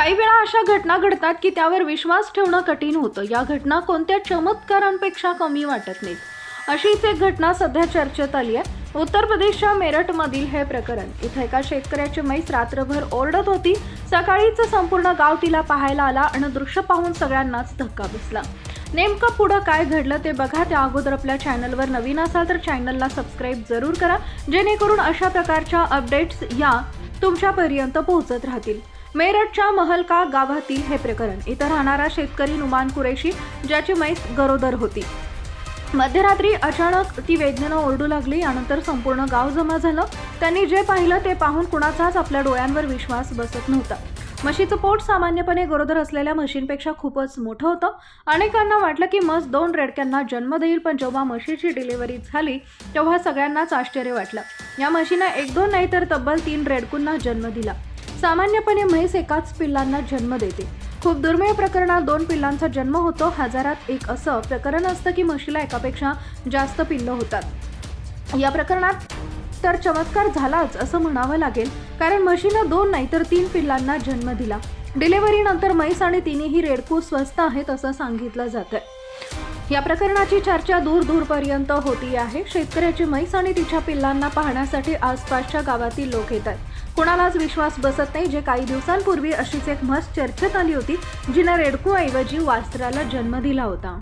काही वेळा अशा घटना घडतात की त्यावर विश्वास ठेवणं कठीण होतं. या घटना कोणत्या चमत्कारांपेक्षा कमी वाटत नाहीत? अशीच एक घटना सध्या चर्चेत आली आहे. उत्तर प्रदेशच्या मेरठमधील हे प्रकरण. इथं एका शेतकऱ्याची मैस रात्रभर ओरडत होती. सकाळीच संपूर्ण गाव तिला पाहायला आला आणि दृश्य पाहून सगळ्यांनाच धक्का बसला. नेमकं पुढं काय घडलं ते बघा. त्या अगोदर आपल्या चॅनलवर नवीन असाल तर चॅनलला सबस्क्राईब जरूर करा. जेणेकरून अशा प्रकारच्या अपडेट्स या तुमच्यापर्यंत पोहोचत राहतील. मेरठच्या महलका गावातील हे प्रकरण इथं राहणारा शेतकरी नुमान कुरेशी ज्याची मैस गरोदर होती. मध्यरात्री अचानक ती वेदनेनं ओरडू लागली यानंतर संपूर्ण गाव जमा झालं. त्यांनी जे पाहिलं ते पाहून कुणाचाच आपल्या डोळ्यांवर विश्वास बसत नव्हता. म्हशीचं पोट सामान्यपणे गरोदर असलेल्या म्हशींपेक्षा खूपच मोठं होतं. अनेकांना वाटलं की म्हस दोन रेडक्यांना जन्म देईल पण जेव्हा म्हशीची डिलिव्हरी झाली तेव्हा सगळ्यांनाच आश्चर्य वाटलं. या म्हशीनं एक दोन नाही तर तब्बल तीन रेडकूंना जन्म दिला. सामान्यपणे म्हैस एकाच पिल्लांना जन्म देते. खूप दुर्मिळ प्रकरणात दोन पिल्लांचा जन्म होतो. हजारात एक असं प्रकरण असतं की म्हशीला एकापेक्षा जास्त पिल्लं होतात. या प्रकरणात तर चमत्कार झालाच असं म्हणावं लागेल. कारण म्हशीनं दोन नाही तर तीन पिल्लांना जन्म दिला. डिलिव्हरीनंतर म्हैस आणि तिन्ही रेडकू स्वस्त आहेत असं सांगितलं जातं या प्रकरणाची चर्चा दूर दूरपर्यंत होती आहे. शेतकऱ्याची म्हैस आणि तिच्या पिल्लांना पाहण्यासाठी आसपासच्या गावातील लोक येतात. कुणालाच विश्वास बसत नाही जे काही दिवसांपूर्वी अशीच एक म्हस चर्चेत आली होती जिनं रेडकू ऐवजी वास्त्राला जन्म दिला होता.